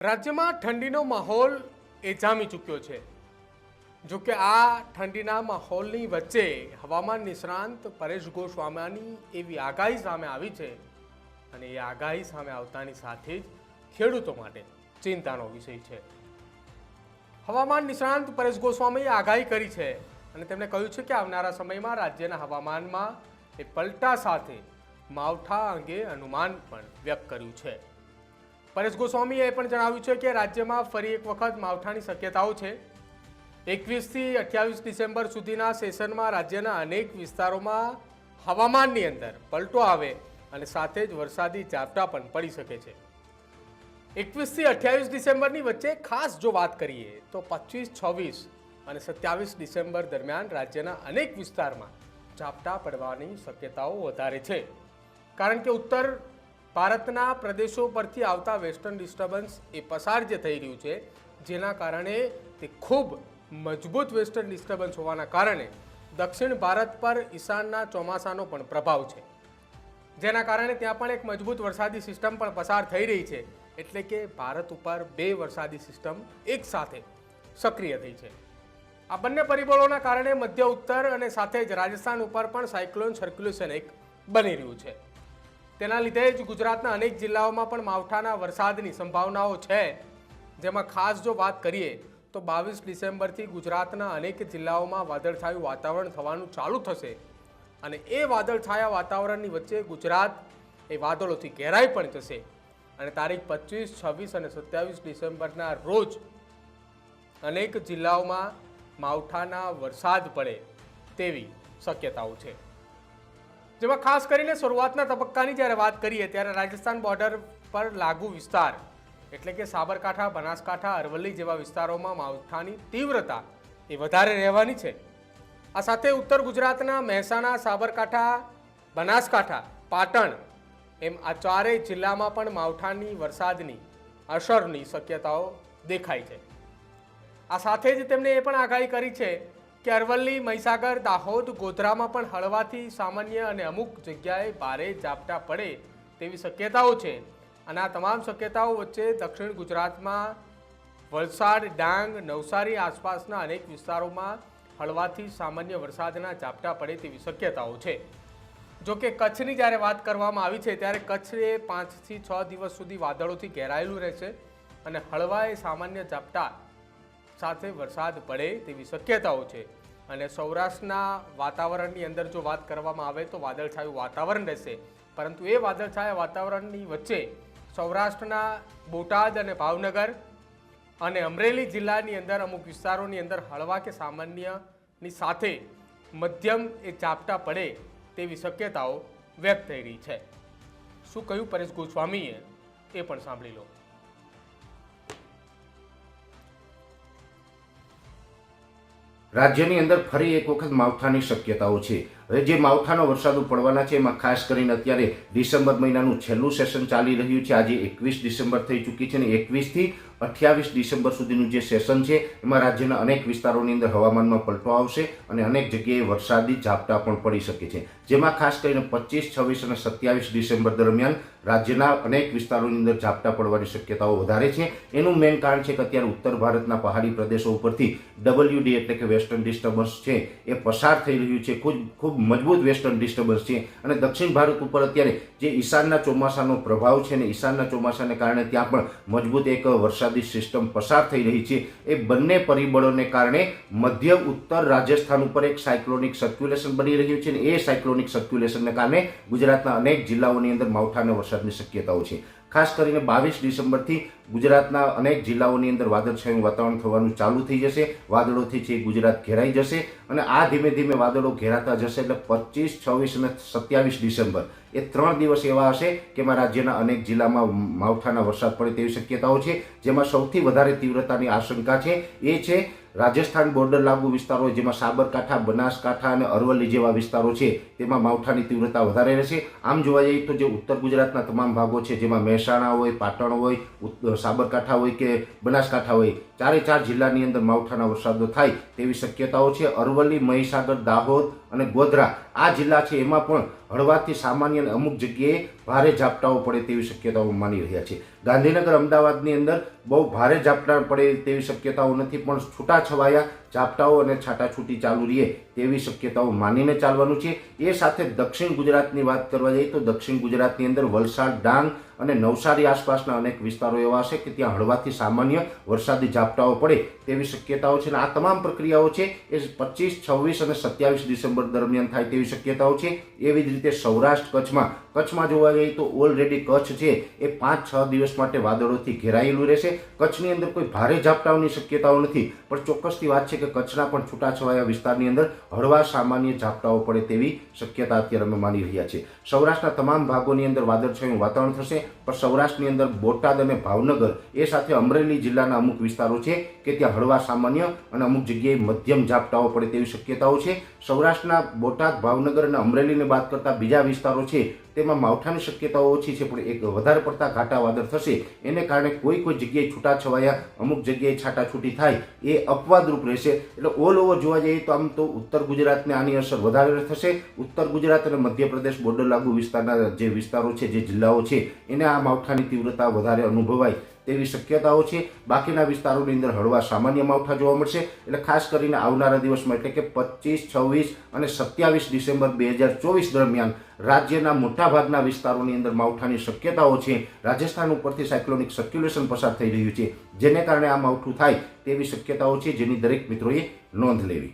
રાજ્યમાં ઠંડીનો માહોલ એ જામી ચૂક્યો છે. જો કે આ ઠંડીના માહોલની વચ્ચે હવામાન નિષ્ણાંત પરેશ ગોસ્વામીની એવી આગાહી સામે આવી છે અને એ આગાહી સામે આવતાની સાથે જ ખેડૂતો માટે ચિંતાનો વિષય છે. હવામાન નિષ્ણાંત પરેશ ગોસ્વામીએ આગાહી કરી છે અને તેમણે કહ્યું છે કે આવનારા સમયમાં રાજ્યના હવામાનમાં એ પલટા સાથે માવઠા અંગે અનુમાન પણ વ્યક્ત કર્યું છે. પરેશ ગોસ્વામીએ એ પણ જણાવ્યું છે કે રાજ્યમાં ફરી એક વખત માવઠાની શક્યતાઓ છે. એકવીસથી અઠ્યાવીસ ડિસેમ્બર સુધીના સેશનમાં રાજ્યના અનેક વિસ્તારોમાં હવામાનની અંદર પલટો આવે અને સાથે જ વરસાદી ઝાપટા પણ પડી શકે છે. એકવીસથી અઠ્યાવીસ ડિસેમ્બરની વચ્ચે ખાસ જો વાત કરીએ તો પચીસ, છવ્વીસ અને સત્યાવીસ ડિસેમ્બર દરમિયાન રાજ્યના અનેક વિસ્તારમાં ઝાપટા પડવાની શક્યતાઓ વધારે છે. કારણ કે ઉત્તર ભારતના પ્રદેશો પરથી આવતા વેસ્ટર્ન ડિસ્ટર્બન્સ એ પસાર જે થઈ રહ્યું છે, જેના કારણે તે ખૂબ મજબૂત વેસ્ટર્ન ડિસ્ટર્બન્સ હોવાના કારણે દક્ષિણ ભારત પર ઈશાનના ચોમાસાનો પણ પ્રભાવ છે. જેના કારણે ત્યાં પણ એક મજબૂત વરસાદી સિસ્ટમ પણ પસાર થઈ રહી છે, એટલે કે ભારત ઉપર બે વરસાદી સિસ્ટમ એક સાથે સક્રિય થઈ છે. આ બંને પરિબળોના કારણે મધ્ય ઉત્તર અને સાથે જ રાજસ્થાન ઉપર પણ સાયક્લોન સર્ક્યુલેશન એક બની રહ્યું છે. તેના લીધે જ ગુજરાતના અનેક જિલ્લાઓમાં પણ માવઠાના વરસાદની સંભાવનાઓ છે. જેમાં ખાસ જો વાત કરીએ, તો બાવીસ ડિસેમ્બરથી ગુજરાતના અનેક જિલ્લાઓમાં વાદળછાયું વાતાવરણ થવાનું ચાલુ થશે. અને એ વાદળછાયા વાતાવરણની વચ્ચે ગુજરાત એ વાદળોથી ઘેરાઈ પણ જશે. અને તારીખ પચીસ, છવ્વીસ અને સત્યાવીસ ડિસેમ્બરના રોજ અનેક જિલ્લાઓમાં માવઠાના વરસાદ પડે તેવી શક્યતાઓ છે. જેમાં ખાસ કરીને શરૂઆતના તબક્કાની જ્યારે વાત કરીએ ત્યારે રાજસ્થાન બોર્ડર પર લાગુ વિસ્તાર, એટલે કે સાબરકાંઠા, બનાસકાંઠા, અરવલ્લી જેવા વિસ્તારોમાં માવઠાની તીવ્રતા એ વધારે રહેવાની છે. આ સાથે ઉત્તર ગુજરાતના મહેસાણા, સાબરકાંઠા, બનાસકાંઠા, પાટણ એમ આ ચારેય જિલ્લામાં પણ માવઠાની વરસાદની, અસરની શક્યતાઓ દેખાય છે. આ સાથે જ તેમણે એ પણ આગાહી કરી છે કે અરવલ્લી મહીસાગર, દાહોદ, ગોધરામાં પણ હળવાથી સામાન્ય અને અમુક જગ્યાએ ભારે ઝાપટા પડે તેવી શક્યતાઓ છે. અને આ તમામ શક્યતાઓ વચ્ચે દક્ષિણ ગુજરાતમાં વલસાડ, ડાંગ, નવસારી આસપાસના અનેક વિસ્તારોમાં હળવાથી સામાન્ય વરસાદના ઝાપટા પડે તેવી શક્યતાઓ છે. જો કે કચ્છની જ્યારે વાત કરવામાં આવી છે, ત્યારે કચ્છ પાંચથી છ દિવસ સુધી વાદળોથી ઘેરાયેલું રહેશે અને હળવા એ સામાન્ય ઝાપટા સાથે વરસાદ પડે તેવી શક્યતાઓ છે. અને સૌરાષ્ટ્રના વાતાવરણની અંદર જો વાત કરવામાં આવે તો વાદળછાયું વાતાવરણ રહેશે. પરંતુ એ વાદળછાયા વાતાવરણની વચ્ચે સૌરાષ્ટ્રના બોટાદ અને ભાવનગર અને અમરેલી જિલ્લાની અંદર અમુક વિસ્તારોની અંદર હળવા કે સામાન્યની સાથે મધ્યમ એ ઝાપટા પડે તેવી શક્યતાઓ વ્યક્ત થઈ રહી છે. શું કહ્યું પરેશ ગોસ્વામીએ? એ પણ સાંભળી લો. રાજ્યની અંદર ફરી એક વખત માવઠાની શક્યતાઓ છે. જે માવઠાનો વરસાદો પડવાના છે, એમાં ખાસ કરીને અત્યારે ડિસેમ્બર મહિનાનું છેલ્લું સેશન ચાલી રહ્યું છે. આજે એકવીસ ડિસેમ્બર થઈ ચૂકી છે અને એકવીસથી અઠ્યાવીસ ડિસેમ્બર સુધીનું જે સેશન છે, એમાં રાજ્યના અનેક વિસ્તારોની અંદર હવામાનમાં પલટો આવશે અને અનેક જગ્યાએ વરસાદી ઝાપટા પણ પડી શકે છે. જેમાં ખાસ કરીને પચીસ, છવ્વીસ અને સત્યાવીસ ડિસેમ્બર દરમિયાન રાજ્યના અનેક વિસ્તારોની અંદર ઝાપટા પડવાની શક્યતાઓ વધારે છે. એનું મેઇન કારણ છે કે અત્યારે ઉત્તર ભારતના પહાડી પ્રદેશો ઉપરથી ડબલ્યુડી એટલે કે વેસ્ટર્ન ડિસ્ટર્બન્સ છે, એ પસાર થઈ રહ્યું છે. ખૂબ ખૂબ મજબૂત વેસ્ટર્ન ડિસ્ટર્બન્સ છે. અને દક્ષિણ ભારત ઉપર અત્યારે જે ઈશાનના ચોમાસાનો પ્રભાવ છે ને ઈશાનના ચોમાસાને કારણે ત્યાં પણ મજબૂત એક વરસાદી સિસ્ટમ પસાર થઈ રહી છે. એ બંને પરિબળોને કારણે મધ્ય ઉત્તર રાજસ્થાન ઉપર એક સાયક્લોનિક સર્ક્યુલેશન બની રહ્યું છે અને એ સાયક્લોનિક સર્ક્યુલેશનને કારણે ગુજરાતના અનેક જિલ્લાઓની અંદર માવઠાના વરસાદની શક્યતાઓ છે. ખાસ કરીને બાવીસ ડિસેમ્બરથી ગુજરાતના અનેક જિલ્લાઓની અંદર વાદળછાયું વાતાવરણ થવાનું ચાલુ થઈ જશે. વાદળોથી છે ગુજરાત ઘેરાઈ જશે અને આ ધીમે ધીમે વાદળો ઘેરાતા જશે એટલે પચીસ, છવ્વીસ અને સત્યાવીસ ડિસેમ્બર. એ ત્રણ દિવસ એવા હશે કે એમાં રાજ્યના અનેક જિલ્લામાં માવઠાના વરસાદ પડે તેવી શક્યતાઓ છે. જેમાં સૌથી વધારે તીવ્રતાની આશંકા છે. એ છે રાજસ્થાન બોર્ડર લાગુ વિસ્તારો જેમાં સાબરકાંઠા, બનાસકાંઠા અને અરવલ્લી જેવા વિસ્તારો છે, તેમાં માવઠાની તીવ્રતા વધારે રહેશે. આમ જોવા જઈએ તો જે ઉત્તર ગુજરાતના તમામ ભાગો છે, જેમાં મહેસાણા હોય, પાટણ હોય સાબરકાંઠા હોય કે બનાસકાંઠા હોય, ચારે ચાર જિલ્લાની અંદર માવઠાના વરસાદો થાય તેવી શક્યતાઓ છે. અરવલ્લી, મહીસાગર, દાહોદ અને ગોધરા આ જિલ્લા છે, એમાં પણ હળવાથી સામાન્ય અને અમુક જગ્યાએ ભારે ઝાપટાઓ પડે તેવી શક્યતાઓ માની રહ્યા છે. ગાંધીનગર, અમદાવાદની અંદર બહુ ભારે ઝાપટા પડે તેવી શક્યતાઓ નથી, પણ છૂટાછવાયા ઝાપટાઓ અને છાટાછૂટી ચાલુ રહે તેવી શક્યતાઓ માનીને ચાલવાનું છે. એ સાથે દક્ષિણ ગુજરાતની વાત કરવા જઈએ તો દક્ષિણ ગુજરાતની અંદર વલસાડ, ડાંગ અને નવસારી આસપાસના અનેક વિસ્તારો એવા હશે કે ત્યાં હળવાથી સામાન્ય વરસાદી ઝાપટાઓ પડે તેવી શક્યતાઓ છે. અને આ તમામ પ્રક્રિયાઓ છે, એ પચીસ, છવ્વીસ અને સત્યાવીસ ડિસેમ્બર દરમિયાન થાય તેવી શક્યતાઓ છે. એવી જ રીતે સૌરાષ્ટ્ર કચ્છમાં કચ્છમાં જોવા જઈએ તો ઓલરેડી કચ્છ છે, એ પાંચ છ દિવસ માટે વાદળોથી ઘેરાયેલું રહેશે. કચ્છની અંદર કોઈ ભારે ઝાપટાઓની શક્યતાઓ નથી. પણ ચોક્કસથી વાત છે કે કચ્છના પણ છૂટાછવાયા વિસ્તારની અંદર હળવા સામાન્ય ઝાપટાઓ પડે તેવી શક્યતા અત્યારે અમે માની રહ્યા છીએ. સૌરાષ્ટ્રના તમામ ભાગોની અંદર વાદળછાયું વાતાવરણ થશે. પણ સૌરાષ્ટ્રની અંદર બોટાદ અને ભાવનગર એ સાથે અમરેલી જિલ્લાના અમુક વિસ્તારો છે કે ત્યાં હળવા સામાન્ય અને અમુક જગ્યાએ મધ્યમ ઝાપટાઓ પડે તેવી શક્યતાઓ છે. સૌરાષ્ટ્રના બોટાદ ભાવનગર અને અમરેલીને બાદ કરતા બીજા વિસ્તારો છે, તેમાં માવઠાની શક્યતાઓ ઓછી છે, પણ એક વધારે પડતા ઘાટા વાદળ થશે. એને કારણે કોઈ કોઈ જગ્યાએ છૂટાછવાયા, અમુક જગ્યાએ છાટાછૂટી થાય, એ અપવાદરૂપ રહેશે. એટલે ઓલ ઓવર જોવા જઈએ તો આમ તો ઉત્તર ગુજરાતને આની અસર વધારે થશે. ઉત્તર ગુજરાત અને મધ્યપ્રદેશ બોર્ડર લાગુ વિસ્તારના જે વિસ્તારો છે, જે જિલ્લાઓ છે, એને આ માવઠાની તીવ્રતા વધારે અનુભવાય. તેવી શક્યતાઓ છે. બાકીના વિસ્તારોની અંદર હળવા સામાન્ય માવઠા જોવા મળશે. એટલે ખાસ કરીને આવનારા દિવસમાં, એટલે કે પચીસ, છવ્વીસ અને સત્યાવીસ ડિસેમ્બર બે હજાર ચોવીસ દરમિયાન રાજ્યના મોટાભાગના વિસ્તારોની અંદર માવઠાની શક્યતાઓ છે. રાજસ્થાન ઉપરથી સાયક્લોનિક સર્ક્યુલેશન પસાર થઈ રહ્યું છે. જેને કારણે આ માવઠું થાય તેવી શક્યતાઓ છે જેની દરેક મિત્રોએ નોંધ લેવી.